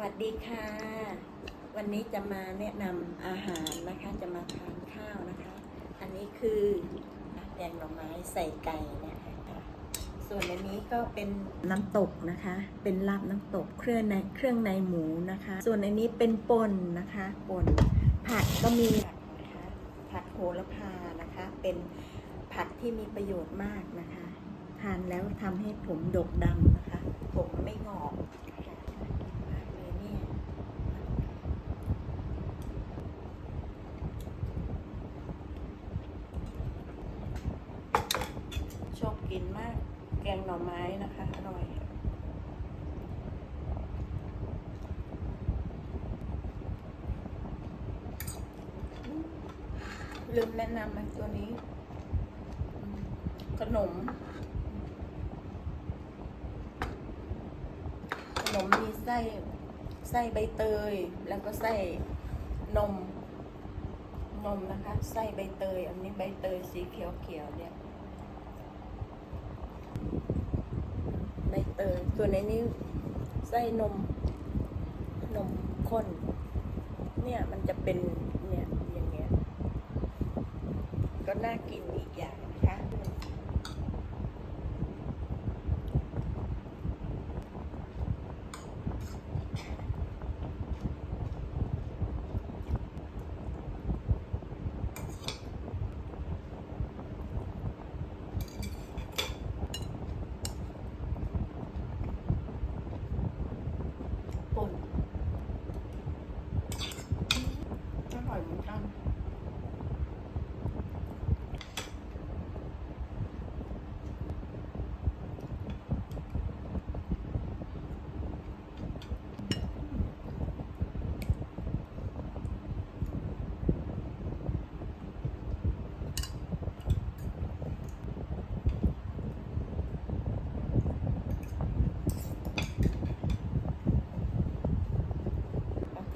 วัสดีค่ะ วันนี้จะมาแนะนำอาหารนะคะ จะมาทานข้าวนะคะ อันนี้คือแกงหน่อไม้ใส่ไก่นะคะส่วนอันนี้ก็เป็นน้ำตกนะคะ เป็นลาบน้ำตกเครื่องในเครื่องในหมูนะคะ ส่วนอันนี้เป็นป่นนะคะป่นผักก็มีผักนะคะผัดโหระพานะคะ เป็นผักที่มีประโยชน์มากนะคะ ทานแล้วทำให้ผมดกดำนะคะ ผมไม่งอกค่ะมากเลยเนี่ยชอบกินมาก แกงหน่อไม้นะคะ อร่อย ลืมแนะนำมันตัวนี้ ขนม ขนมมีไส้ ไส้ใบเตย แล้วก็ไส้นม นมนะคะ ไส้ใบเตย อันนี้ใบเตยสีเขียวเขียวๆเนี่ย ใบเตยส่วนในนี้ไส้นม นมข้น เนี่ยมันจะเป็นเนี่ยอย่างเงี้ย ก็น่ากินอีกอย่างนะคะ ป่นอร่อยเหมือนกัน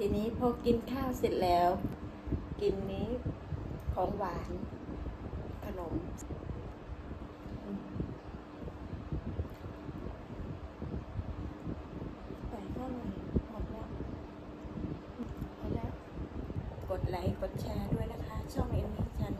ทีนี้พอกินข้าวเสร็จแล้ว กินนี้ของหวานขนม ไปเท่าไหร่หมดแล้วหมดแล้ว กดไลค์ กดแชร์ด้วยนะคะ ช่องเอ็มมี่ชา